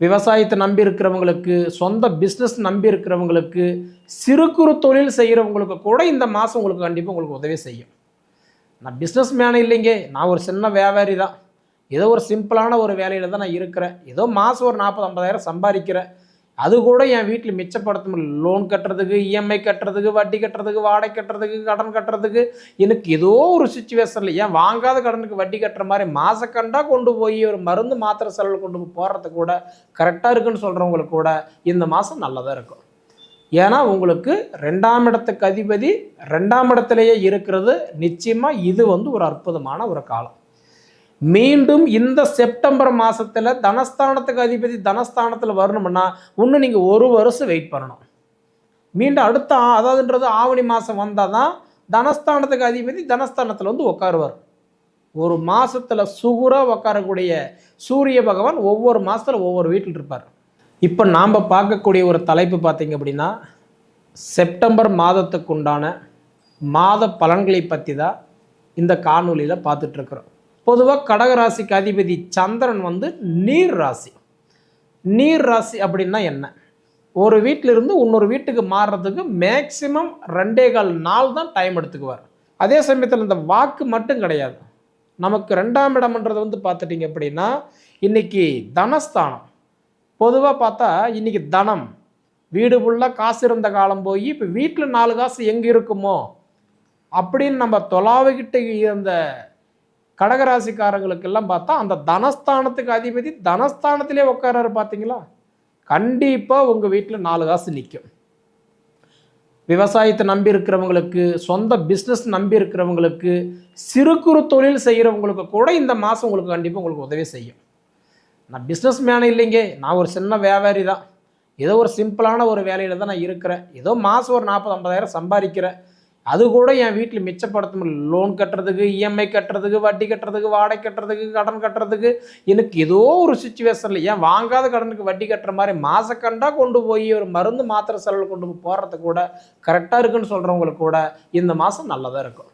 விவசாயத்தை நம்பி இருக்கிறவங்களுக்கு சொந்த பிஸ்னஸ் நம்பி இருக்கிறவங்களுக்கு சிறு குறு தொழில் செய்கிறவங்களுக்கு கூட இந்த மாதம் உங்களுக்கு கண்டிப்பாக உங்களுக்கு உதவி செய்யும். நான் பிஸ்னஸ் மேனே இல்லைங்க. நான் ஒரு சின்ன வியாபாரி தான் ஏதோ ஒரு சிம்பிளான ஒரு வேலையில் தான் நான் இருக்கிறேன். ஏதோ மாதம் ஒரு நாற்பது ஐம்பதாயிரம் சம்பாதிக்கிறேன். அது கூட என் வீட்டில் மிச்சப்படுத்த முடியல லோன் கட்டுறதுக்கு இஎம்ஐ கட்டுறதுக்கு வட்டி கட்டுறதுக்கு வாடகை கட்டுறதுக்கு கடன் கட்டுறதுக்கு எனக்கு ஏதோ ஒரு சுச்சுவேஷனில் ஏன் வாங்காத கடனுக்கு வட்டி கட்டுற மாதிரி மாசக்கண்டா கொண்டு போய் ஒரு மருந்து மாத்திரை செலவு கொண்டு போய் போடுறது கூட கரெக்டாக இருக்குன்னு சொல்கிறவங்களுக்கு கூட இந்த மாதம் நல்லதாக இருக்கும். ஏன்னா உங்களுக்கு ரெண்டாம் இடத்துக்கு அதிபதி ரெண்டாம் இடத்துலையே இருக்கிறது நிச்சயமாக இது வந்து ஒரு அற்புதமான ஒரு காலம். மீண்டும் இந்த செப்டம்பர் மாதத்தில் தனஸ்தானத்துக்கு அதிபதி தனஸ்தானத்தில் வரணும்னா இன்னும் நீங்கள் ஒரு வருஷம் வெயிட் பண்ணணும். மீண்டும் அடுத்த அதாவதுன்றது ஆவணி மாதம் வந்தால் தான் தனஸ்தானத்துக்கு அதிபதி தனஸ்தானத்தில் வந்து உட்காருவார் ஒரு மாதத்தில் சுகுராக உட்காரக்கூடிய சூரிய பகவான் ஒவ்வொரு மாதத்தில் ஒவ்வொரு வீட்டில் இருப்பார். இப்போ நாம் பார்க்கக்கூடிய ஒரு தலைப்பு பார்த்தீங்க அப்படின்னா செப்டம்பர் மாதத்துக்கு உண்டான மாத பலன்களை பற்றி தான் இந்த காணொலியில் பார்த்துட்ருக்குறோம் பொதுவாக கடகராசிக்கு அதிபதி சந்திரன் வந்து நீர் ராசி. நீர் ராசி அப்படின்னா என்ன? ஒரு வீட்டிலிருந்து இன்னொரு வீட்டுக்கு மாறுறதுக்கு மேக்சிமம் ரெண்டே கால் நாள் தான் டைம் எடுத்துக்குவார். அதே சமயத்தில் இந்த வாக்கு மட்டும் கிடையாது. நமக்கு ரெண்டாம் இடம்ன்றது வந்து பார்த்துட்டிங்க அப்படின்னா இன்னைக்கு தனஸ்தானம். பொதுவாக பார்த்தா இன்னைக்கு தனம். வீடு ஃபுல்லாக காசு இருந்த காலம் போய் இப்போ வீட்டில் நாலு காசு எங்கே இருக்குமோ? அப்படின்னு நம்ம தொலாவிக்கிட்ட இருந்த கடகராசிக்காரங்களுக்கெல்லாம் பார்த்தா அந்த தனஸ்தானத்துக்கு அதிபதி தனஸ்தானத்திலே உட்காராரு பார்த்தீங்களா? கண்டிப்பாக உங்கள் வீட்டில் நாலு காசு நிற்கும் விவசாயத்தை நம்பி இருக்கிறவங்களுக்கு சொந்த பிஸ்னஸ் நம்பி இருக்கிறவங்களுக்கு சிறு குறு தொழில் செய்கிறவங்களுக்கு கூட இந்த மாதம் உங்களுக்கு கண்டிப்பாக உங்களுக்கு உதவி செய்யும். நான் பிஸ்னஸ் மேனே இல்லைங்க. நான் ஒரு சின்ன வியாபாரி தான். ஏதோ ஒரு சிம்பிளான ஒரு வேலையில் தான் நான் இருக்கிறேன். ஏதோ மாதம் ஒரு நாற்பது ஐம்பதாயிரம் சம்பாதிக்கிறேன். அது கூட என் வீட்டில் மிச்சப்படுத்த முடியல லோன் கட்டுறதுக்கு இஎம்ஐ கட்டுறதுக்கு வட்டி கட்டுறதுக்கு வாடகை கட்டுறதுக்கு கடன் கட்டுறதுக்கு எனக்கு ஏதோ ஒரு சுச்சுவேஷனில் ஏன் வாங்காத கடனுக்கு வட்டி கட்டுற மாதிரி மாசக்கண்டா கொண்டு போய் ஒரு மருந்து மாத்திரை செலவு கொண்டு போய் போடுறது கூட கரெக்டாக இருக்குன்னு சொல்கிறவங்களுக்கு கூட இந்த மாதம் நல்லதாக இருக்கும்.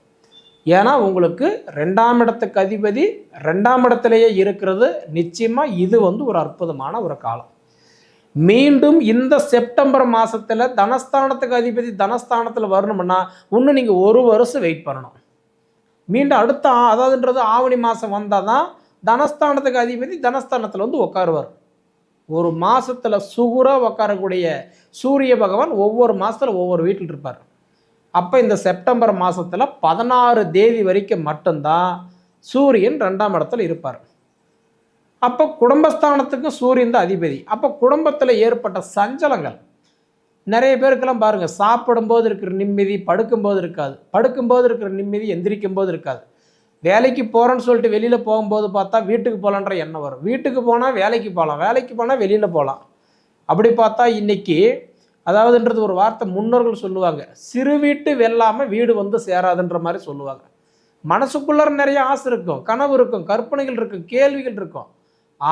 ஏன்னா உங்களுக்கு ரெண்டாம் இடத்துக்கு அதிபதி ரெண்டாம் இடத்துலையே இருக்கிறது நிச்சயமாக இது வந்து ஒரு அற்புதமான ஒரு காலம். மீண்டும் இந்த செப்டம்பர் மாதத்தில் தனஸ்தானத்துக்கு அதிபதி தனஸ்தானத்தில் வரணும்னா இன்னும் நீங்கள் ஒரு வருஷம் வெயிட் பண்ணணும். மீண்டும் அடுத்த அதாவதுன்றது ஆவணி மாதம் வந்தால் தான் தனஸ்தானத்துக்கு அதிபதி தனஸ்தானத்தில் வந்து உட்காருவார் ஒரு மாதத்தில் சுகுராக உட்காரக்கூடிய சூரிய பகவான் ஒவ்வொரு மாதத்தில் ஒவ்வொரு வீட்டில் இருப்பார். அப்போ இந்த செப்டம்பர் மாதத்தில் பதினாறு தேதி வரைக்கும் மட்டும்தான் சூரியன் ரெண்டாம் இடத்துல இருப்பார். அப்போ குடும்பஸ்தானத்துக்கும் சூரியன் தான் அதிபதி. அப்போ குடும்பத்தில் ஏற்பட்ட சஞ்சலங்கள். நிறைய பேருக்கெல்லாம் பாருங்கள் சாப்பிடும்போது இருக்கிற நிம்மதி படுக்கும்போது இருக்காது. படுக்கும்போது இருக்கிற நிம்மதி எந்திரிக்கும் போது இருக்காது. வேலைக்கு போகிறேன்னு சொல்லிட்டு வெளியில் போகும்போது பார்த்தா வீட்டுக்கு போகலான்ற எண்ணம் வரும். வீட்டுக்கு போனால் வேலைக்கு போகலாம் வேலைக்கு போனால் வெளியில் போகலாம் அப்படி பார்த்தா இன்றைக்கி அதாவதுன்றது ஒரு வார்த்தை முன்னோர்கள் சொல்லுவாங்க. சிறு வீட்டு வெல்லாமல் வீடு வந்து சேராதுன்ற மாதிரி சொல்லுவாங்க. மனசுக்குள்ளார நிறைய ஆசை இருக்கும். கனவு இருக்கும். கற்பனைகள் இருக்கும். கேள்விகள் இருக்கும்.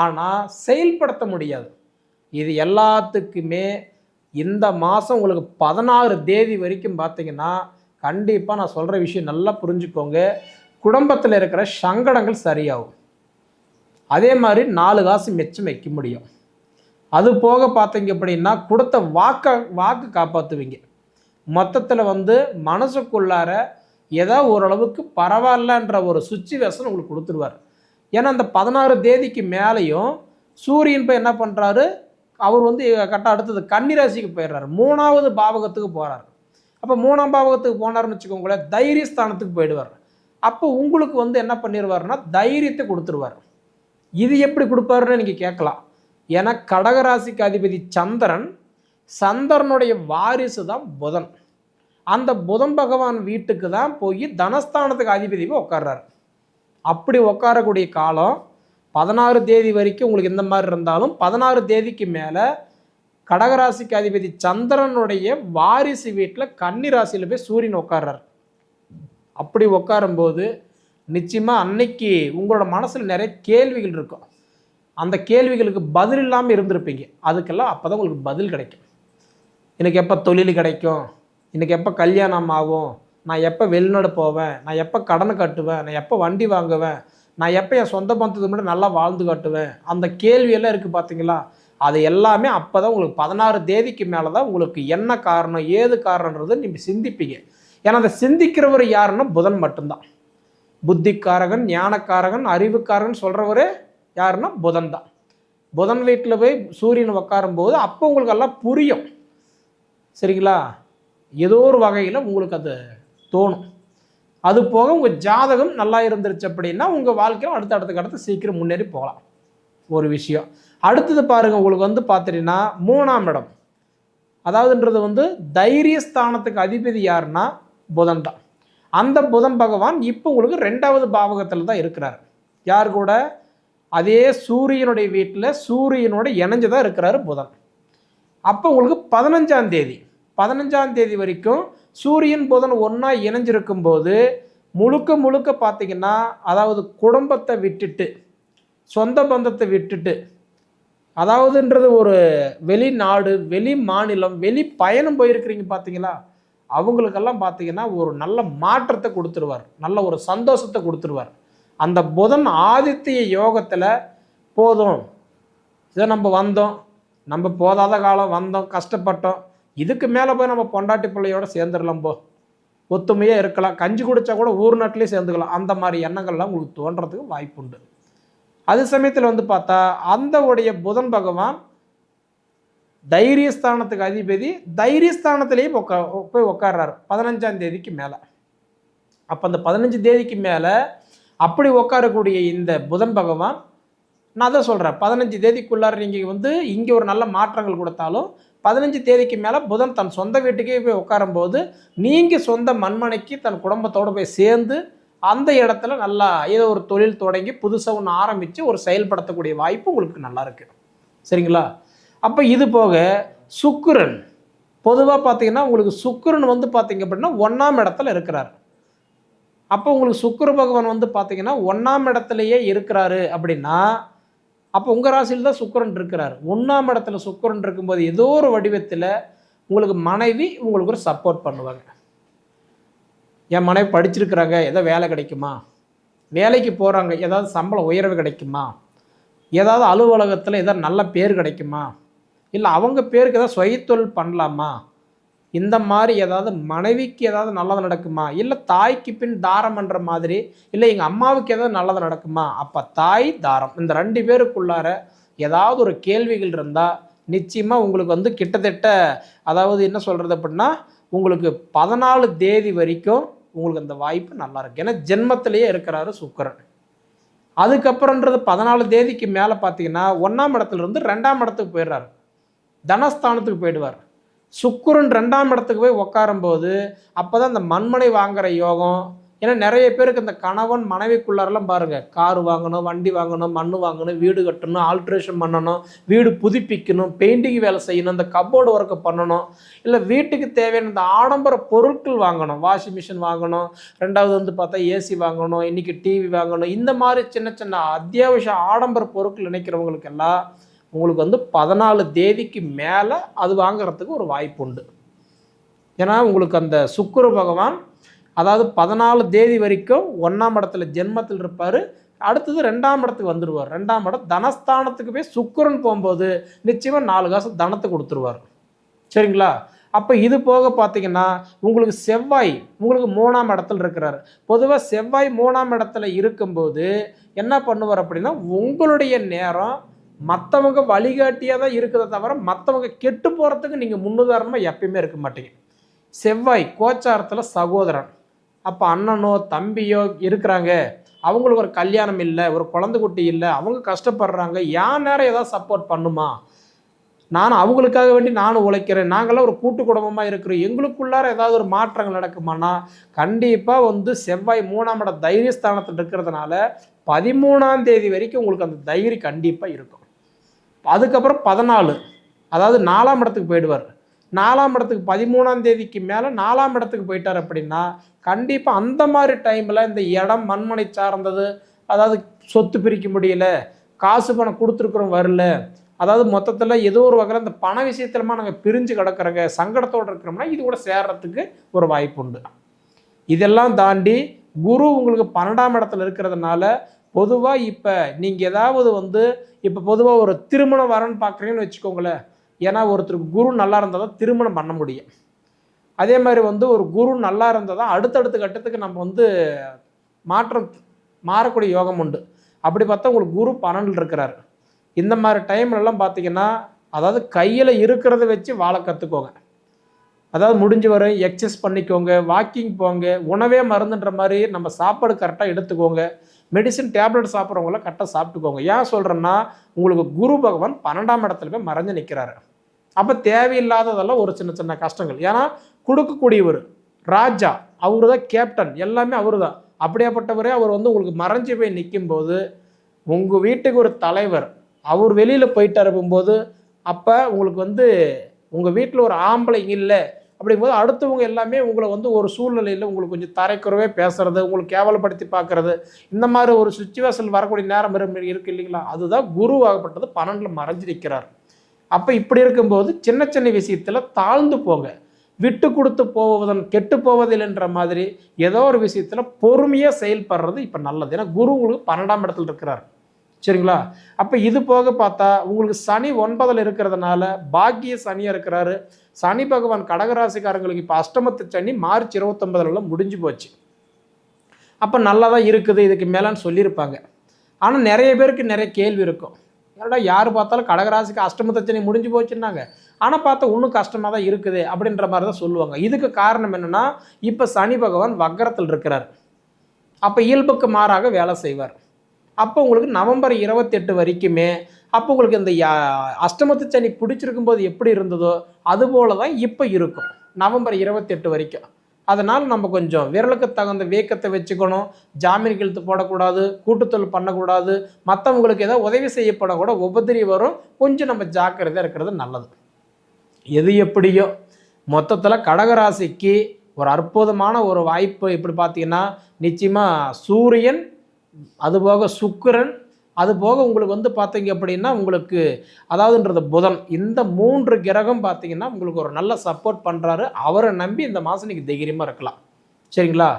ஆனால் செயல்படுத்த முடியாது. இது எல்லாத்துக்குமே இந்த மாதம் உங்களுக்கு பதினாறு தேதி வரைக்கும் பார்த்தீங்கன்னா கண்டிப்பாக நான் சொல்கிற விஷயம் நல்லா புரிஞ்சுக்கோங்க. குடும்பத்தில் இருக்கிற சங்கடங்கள் சரியாகும். அதே மாதிரி நாலு காசு மிச்சம் வைக்க முடியும். அது போக பார்த்தீங்க அப்படின்னா கொடுத்த வாக்க வாக்கு காப்பாற்றுவீங்க மொத்தத்தில் வந்து மனசுக்குள்ளார ஏதோ ஓரளவுக்கு பரவாயில்லன்ற ஒரு சுச்சுவேஷன் உங்களுக்கு கொடுத்துருவார். ஏன்னா அந்த பதினாறு தேதிக்கு மேலேயும் சூரியன் போய் என்ன பண்ணுறாரு அவர் வந்து கரெக்டாக அடுத்தது கன்னிராசிக்கு போயிடுறாரு. மூணாவது பாவகத்துக்கு போகிறார் அப்போ மூணாம் பாவகத்துக்கு போனார்னு வச்சுக்கோங்களேன் தைரியஸ்தானத்துக்கு போயிடுவார். அப்போ உங்களுக்கு வந்து என்ன பண்ணிடுவார்னா தைரியத்தை கொடுத்துருவார். இது எப்படி கொடுப்பாருன்னு நீங்கள் கேட்கலாம். ஏன்னா கடகராசிக்கு அதிபதி சந்திரன் சந்திரனுடைய வாரிசு தான் புதன். அந்த புதன் பகவான் வீட்டுக்கு தான் போய் தனஸ்தானத்துக்கு அதிபதி உட்கார்றாரு. அப்படி உட்காரக்கூடிய காலம் பதினாறு தேதி வரைக்கும் உங்களுக்கு இந்த மாதிரி இருந்தாலும் பதினாறு தேதிக்கு மேலே கடகராசிக்கு அதிபதி சந்திரனுடைய வாரிசு வீட்டில் கன்னி ராசியில் போய் சூரியன் உட்கார்றார் அப்படி உட்காரும்போது நிச்சயமாக அன்னைக்கு உங்களோட மனசில் நிறைய கேள்விகள் இருக்கும். அந்த கேள்விகளுக்கு பதில் இல்லாமல் இருந்திருப்பீங்க. அதுக்கெல்லாம் அப்போ தான் உங்களுக்கு பதில் கிடைக்கும். எனக்கு எப்போ தொழில் கிடைக்கும்? எனக்கு எப்போ கல்யாணம் ஆகும்? நான் எப்போ வெளிநாடு போவேன் நான் எப்போ கடனை கட்டுவேன் நான் எப்போ வண்டி வாங்குவேன் நான் எப்போ என் சொந்த பந்தத்துக்கு முன்னாடி நல்லா வாழ்ந்து காட்டுவேன் அந்த கேள்வியெல்லாம் இருக்குது பார்த்தீங்களா அது எல்லாமே அப்போ தான் உங்களுக்கு பதினாறு தேதிக்கு மேலே தான் உங்களுக்கு என்ன காரணம் ஏது காரணன்றது நீங்கள் சிந்திப்பீங்க. ஏன்னா அந்த சிந்திக்கிறவர் யாருன்னா புதன் மட்டும்தான். புத்திக்காரகன் ஞானக்காரகன் அறிவுக்காரகன் சொல்கிறவரே யாருன்னா புதன் தான். புதன் வீட்டில் போய் சூரியன் உட்காரும்போது அப்போ உங்களுக்கு எல்லாம் புரியும். சரிங்களா? ஏதோ ஒரு வகையில் உங்களுக்கு அது தோணும். அது போக உங்கள் ஜாதகம் நல்லா இருந்துருச்சு அப்படின்னா உங்கள் வாழ்க்கையில் அடுத்த அடுத்த கட்டத்தை சீக்கிரம் முன்னேறி போகலாம். ஒரு விஷயம். அடுத்தது பாருங்கள் உங்களுக்கு வந்து பார்த்துட்டீங்கன்னா மூணாம் இடம். அதாவதுன்றது வந்து தைரியஸ்தானத்துக்கு அதிபதி யாருன்னா புதன் தான் அந்த புதன் பகவான் இப்போ உங்களுக்கு ரெண்டாவது பாவகத்தில் தான் இருக்கிறார். யார் கூட? அதே சூரியனுடைய வீட்டில் சூரியனோட இணைஞ்சு தான் இருக்கிறாரு புதன். அப்போ உங்களுக்கு பதினஞ்சாம் தேதி. பதினஞ்சாம் தேதி வரைக்கும் சூரியன் புதன் ஒன்றா இணைஞ்சிருக்கும் போது முழுக்க முழுக்க பார்த்தீங்கன்னா அதாவது குடும்பத்தை விட்டுட்டு சொந்த பந்தத்தை விட்டுட்டு அதாவதுன்றது ஒரு வெளிநாடு வெளி மாநிலம் வெளி பயணம் போயிருக்கிறீங்க பார்த்தீங்களா? அவங்களுக்கெல்லாம் பார்த்தீங்கன்னா ஒரு நல்ல மாற்றத்தை கொடுத்துருவார். நல்ல ஒரு சந்தோஷத்தை கொடுத்துருவார். அந்த புதன் ஆதித்ய யோகத்தில் போதும். இதை நம்ம வந்தோம். நம்ம போதாத காலம் வந்தோம். கஷ்டப்பட்டோம். இதுக்கு மேலே போய் நம்ம பொண்டாட்டி பிள்ளையோட சேர்ந்துடலாம் போ. ஒத்துமையாக இருக்கலாம். கஞ்சி குடித்தா கூட ஊர் நாட்டிலே சேர்ந்துக்கலாம். அந்த மாதிரி எண்ணங்கள்லாம் உங்களுக்கு தோன்றதுக்கு வாய்ப்புண்டு. அது சமயத்தில் வந்து பார்த்தா அந்த உடைய புதன் பகவான் தைரியஸ்தானத்துக்கு அதிபதி தைரியஸ்தானத்திலேயே உக்கா போய் உட்கார்றாரு பதினஞ்சாம் தேதிக்கு மேலே. அப்போ அந்த பதினஞ்சு தேதிக்கு மேலே அப்படி உட்காரக்கூடிய இந்த புதன் பகவான் நான் அதான் சொல்கிறேன் பதினஞ்சு தேதிக்குள்ளார நீங்கள் வந்து இங்கே ஒரு நல்ல மாற்றங்கள் கொடுத்தாலும் பதினஞ்சு தேதிக்கு மேலே புதன் தன் சொந்த வீட்டுக்கே போய் உட்காரும்போது நீங்கள் சொந்த மண்மனைக்கு தன் குடும்பத்தோடு போய் சேர்ந்து அந்த இடத்துல நல்லா ஏதோ ஒரு தொழில் தொடங்கி புதுசாக ஒன்று ஆரம்பித்து ஒரு செயல்படுத்தக்கூடிய வாய்ப்பு உங்களுக்கு நல்லா இருக்குது சரிங்களா? அப்போ இது போக சுக்கிரன். பொதுவாக பார்த்தீங்கன்னா உங்களுக்கு சுக்குரன் வந்து பார்த்தீங்க அப்படின்னா ஒன்றாம் இடத்துல இருக்கிறார். அப்போ உங்களுக்கு சுக்கிர பகவான் வந்து பார்த்தீங்கன்னா ஒன்றாம் இடத்துலையே இருக்கிறாரு அப்படின்னா அப்போ உங்கள் ராசியில் தான் சுக்கரன் இருக்கிறார். ஒன்றாம் இடத்துல சுக்கரன் இருக்கும்போது ஏதோ ஒரு வடிவத்தில் உங்களுக்கு மனைவி உங்களுக்கு ஒரு சப்போர்ட் பண்ணுவாங்க. என் மனைவி படிச்சிருக்கிறாங்க ஏதோ வேலை கிடைக்குமா? வேலைக்கு போகிறாங்க ஏதாவது சம்பளம் உயர்வு கிடைக்குமா? ஏதாவது அலுவலகத்தில் ஏதாவது நல்ல பேர் கிடைக்குமா? இல்லை அவங்க பேருக்கு ஏதாவது சுயத்தொழில் பண்ணலாமா? இந்த மாதிரி ஏதாவது மனைவிக்கு ஏதாவது நல்லது நடக்குமா? இல்லை தாய்க்கு பின் தாரம் என்ற மாதிரி இல்லை எங்கள் அம்மாவுக்கு ஏதாவது நல்லது நடக்குமா? அப்போ தாய் தாரம். இந்த ரெண்டு பேருக்குள்ளார ஏதாவது ஒரு கேள்விகள் இருந்தால் நிச்சயமாக உங்களுக்கு வந்து கிட்டத்தட்ட அதாவது என்ன சொல்கிறது அப்படின்னா உங்களுக்கு பதினாலு தேதி வரைக்கும் உங்களுக்கு அந்த வாய்ப்பு நல்லா இருக்கு. ஏன்னா ஜென்மத்திலேயே இருக்கிறாரு சுக்கரன். அதுக்கப்புறன்றது பதினாலு தேதிக்கு மேலே பார்த்தீங்கன்னா ஒன்றாம் இடத்துல இருந்து ரெண்டாம் இடத்துக்கு போயிடுறாரு. தனஸ்தானத்துக்கு போயிடுவார். சுக்குரன் ரெண்டாம் இடத்துக்கு போய் உட்காரும்போது அப்போ தான் இந்த மண்மனை வாங்குகிற யோகம். ஏன்னா நிறைய பேருக்கு இந்த கணவன் மனைவிக்குள்ளாரெல்லாம் பாருங்கள் கார் வாங்கணும் வண்டி வாங்கணும் மண் வாங்கணும் வீடு கட்டணும் ஆல்ட்ரேஷன் பண்ணணும் வீடு புதுப்பிக்கணும் பெயிண்டிங் வேலை செய்யணும் இந்த கப்போர்டு ஒர்க்கு பண்ணணும். இல்லை வீட்டுக்கு தேவையான இந்த ஆடம்பர பொருட்கள் வாங்கணும் வாஷிங் மிஷின் வாங்கணும் ரெண்டாவது வந்து பார்த்தா ஏசி வாங்கணும் இன்னைக்கு டிவி வாங்கணும் இந்த மாதிரி சின்ன சின்ன அத்தியாவசிய ஆடம்பர பொருட்கள் நினைக்கிறவங்களுக்கெல்லாம் உங்களுக்கு வந்து பதினாலு தேதிக்கு மேலே அது வாங்குறதுக்கு ஒரு வாய்ப்பு உண்டு. ஏன்னா உங்களுக்கு அந்த சுக்குரு பகவான் அதாவது பதினாலு தேதி வரைக்கும் ஒன்றாம் இடத்துல ஜென்மத்தில் இருப்பார். அடுத்தது ரெண்டாம் இடத்துக்கு வந்துடுவார் ரெண்டாம் இடம் தனஸ்தானத்துக்கு போய் சுக்கரன் போகும்போது நிச்சயமாக நாலு காசு தனத்தை கொடுத்துருவார். சரிங்களா? அப்போ இது போக பார்த்தீங்கன்னா உங்களுக்கு செவ்வாய் உங்களுக்கு மூணாம் இடத்துல இருக்கிறார். பொதுவாக செவ்வாய் மூணாம் இடத்துல இருக்கும்போது என்ன பண்ணுவார் அப்படின்னா உங்களுடைய நேரம் மற்றவங்க வழிகாட்டியாக தான் இருக்கிறத தவிர மற்றவங்க கெட்டு போகிறதுக்கு நீங்கள் முன்னுதாரணமாக எப்பயுமே இருக்க மாட்டீங்க. செவ்வாய் கோச்சாரத்தில் சகோதரன். அப்போ அண்ணனோ தம்பியோ இருக்கிறாங்க. அவங்களுக்கு ஒரு கல்யாணம் இல்லை ஒரு குழந்தை குட்டி இல்லை அவங்க கஷ்டப்படுறாங்க. ஏன் நேரம் ஏதாவது சப்போர்ட் பண்ணுமா? நான் அவங்களுக்காக வேண்டி நானும் உழைக்கிறேன். நாங்களாம் ஒரு கூட்டு குடும்பமாக இருக்கிறோம். எங்களுக்குள்ளார ஏதாவது ஒரு மாற்றங்கள் நடக்குமானா கண்டிப்பாக வந்து செவ்வாய் மூணாம் இட தைரியஸ்தானத்தில் இருக்கிறதுனால பதிமூணாம் தேதி வரைக்கும் உங்களுக்கு அந்த தைரியம் கண்டிப்பாக இருக்கும். அதுக்கப்புறம் பதினாலு. அதாவது நாலாம் இடத்துக்கு போயிடுவார். நாலாம் இடத்துக்கு பதிமூணாம் தேதிக்கு மேலே நாலாம் இடத்துக்கு போயிட்டார் அப்படின்னா கண்டிப்பாக அந்த மாதிரி டைமில் இந்த இடம் மண்மனை சார்ந்தது அதாவது சொத்து பிரிக்க முடியல காசு பணம் கொடுத்துருக்குறோம் வரல அதாவது மொத்தத்தில் ஏதோ ஒரு வகையில் இந்த பண விஷயத்துலமா நாங்கள் பிரிஞ்சு கிடக்கிறோங்க சங்கடத்தோடு இருக்கிறோம்னா இது கூட சேர்றதுக்கு ஒரு வாய்ப்பு உண்டு. இதெல்லாம் தாண்டி குரு உங்களுக்கு பன்னெண்டாம் இடத்துல இருக்கிறதுனால பொதுவாக இப்போ நீங்கள் ஏதாவது வந்து இப்போ பொதுவாக ஒரு திருமணம் வரன்னு பார்க்குறீங்கன்னு வச்சுக்கோங்களேன். ஏன்னா ஒருத்தருக்கு குரு நல்லா இருந்தால் தான் திருமணம் பண்ண முடியும். அதே மாதிரி வந்து ஒரு குரு நல்லா இருந்தால் தான் அடுத்தடுத்த கட்டத்துக்கு நம்ம வந்து மாற்றம் மாறக்கூடிய யோகம் உண்டு. அப்படி பார்த்தா உங்களுக்கு குரு பன்னெண்டில் இருக்கிறாரு. இந்த மாதிரி டைம்லலாம் பார்த்தீங்கன்னா அதாவது கையில் இருக்கிறத வச்சு வாழ கற்றுக்கோங்க அதாவது முடிஞ்ச வரும் எக்ஸசைஸ் பண்ணிக்கோங்க வாக்கிங் போங்க உணவே மருந்துன்ற மாதிரி நம்ம சாப்பாடு கரெக்டாக எடுத்துக்கோங்க. மெடிசின் டேப்லெட் சாப்பிட்றவங்களாம் கரெக்டாக சாப்பிட்டுக்கோங்க. ஏன் சொல்கிறேன்னா உங்களுக்கு குரு பகவான் பன்னெண்டாம் இடத்துல போய் மறைஞ்சு நிற்கிறாரு அப்போ தேவையில்லாததெல்லாம் ஒரு சின்ன சின்ன கஷ்டங்கள். ஏன்னா கொடுக்கக்கூடியவர் ராஜா அவரு தான் கேப்டன் எல்லாமே அவரு தான் அப்படியாப்பட்டவரே அவர் வந்து உங்களுக்கு மறைஞ்சு போய் நிற்கும்போது உங்கள் வீட்டுக்கு ஒரு தலைவர் அவர் வெளியில் போயிட்டு இருக்கும்போது அப்போ உங்களுக்கு வந்து உங்கள் வீட்டில் ஒரு ஆம்பளை இல்லை அப்படிங்கும்போது அடுத்தவங்க எல்லாமே உங்களை வந்து ஒரு சூழ்நிலையில் உங்களுக்கு கொஞ்சம் தரைக்குறவே பேசுறது உங்களுக்கு கேவலப்படுத்தி பார்க்கறது இந்த மாதிரி ஒரு சுச்சுவேஷன் வரக்கூடிய நேரம் இருக்கு இல்லைங்களா? அதுதான் குருவாகப்பட்டது பன்னெண்டில் மறைஞ்சு நிற்கிறார் அப்போ இப்படி இருக்கும்போது சின்ன சின்ன விஷயத்தில் தாழ்ந்து போங்க. விட்டு கொடுத்து போவதன் கெட்டு போவதில்லைன்ற மாதிரி ஏதோ ஒரு விஷயத்தில் பொறுமையாக செயல்படுறது இப்போ நல்லது. ஏன்னா குரு உங்களுக்கு பன்னெண்டாம் இடத்துல இருக்கிறார். சரிங்களா? அப்போ இது போக பார்த்தா உங்களுக்கு சனி ஒன்பதில் இருக்கிறதுனால பாக்கிய சனியாக இருக்கிறாரு. சனி பகவான் கடகராசிக்காரங்களுக்கு இப்போ அஷ்டமத்து சனி மார்ச் இருபத்தொன்பதுல முடிஞ்சு போச்சு. அப்போ நல்லா தான் இருக்குது இதுக்கு மேலேன்னு சொல்லியிருப்பாங்க. ஆனால் நிறைய பேருக்கு நிறைய கேள்வி இருக்கும். ஏன்னா யார் பார்த்தாலும் கடகராசிக்கு அஷ்டமத்து சனி முடிஞ்சு போச்சுன்னாங்க. ஆனால் பார்த்தா இன்னும் கஷ்டமாக தான் இருக்குது அப்படின்ற மாதிரி தான் சொல்லுவாங்க. இதுக்கு காரணம் என்னென்னா இப்போ சனி பகவான் வக்கரத்தில் இருக்கிறார். அப்போ இயல்புக்கு மாறாக வேலை செய்வார். அப்போ உங்களுக்கு நவம்பர் இருபத்தெட்டு வரைக்குமே அப்போ உங்களுக்கு இந்த யா- அஷ்டமத்து சனி பிடிச்சிருக்கும் போது எப்படி இருந்ததோ அதுபோல தான் இப்போ இருக்கும். நவம்பர் இருபத்தெட்டு வரைக்கும். அதனால் நம்ம கொஞ்சம் விரலுக்கு தகுந்த வேக்கத்தை வச்சுக்கணும். ஜாமீன் கெழுத்து போடக்கூடாது கூட்டுத்தொல் பண்ணக்கூடாது. மற்றவங்களுக்கு ஏதாவது உதவி செய்யப்படக்கூட உபதிரி வரும். கொஞ்சம் நம்ம ஜாக்கிரதையாக இருக்கிறது நல்லது. எது எப்படியோ மொத்தத்தில் கடகராசிக்கு ஒரு அற்புதமான ஒரு வாய்ப்பு. எப்படி பார்த்தீங்கன்னா நிச்சயமாக சூரியன் அதுபோக சுக்கரன் அது போக உங்களுக்கு வந்து பார்த்தீங்க அப்படின்னா உங்களுக்கு அதாவதுன்றது புதன். இந்த மூன்று கிரகம் பார்த்தீங்கன்னா உங்களுக்கு ஒரு நல்ல சப்போர்ட் பண்ணுறாரு அவரை நம்பி இந்த மாதம் நீங்கள் தைரியமாக இருக்கலாம். சரிங்களா?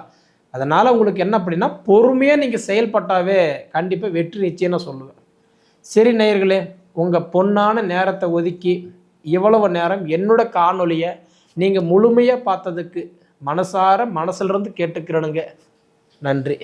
அதனால் உங்களுக்கு என்ன அப்படின்னா பொறுமையாக நீங்கள் செயல்பட்டாவே கண்டிப்பாக வெற்றி நிச்சயம் நான் சொல்லுவேன். சரி நேயர்களே உங்கள் பொன்னான நேரத்தை ஒதுக்கி இவ்வளவு நேரம் என்னோட காணொலியை நீங்கள் முழுமையாக பார்த்ததுக்கு மனசார மனசுலேருந்து கேட்டுக்கிறனுங்க. நன்றி.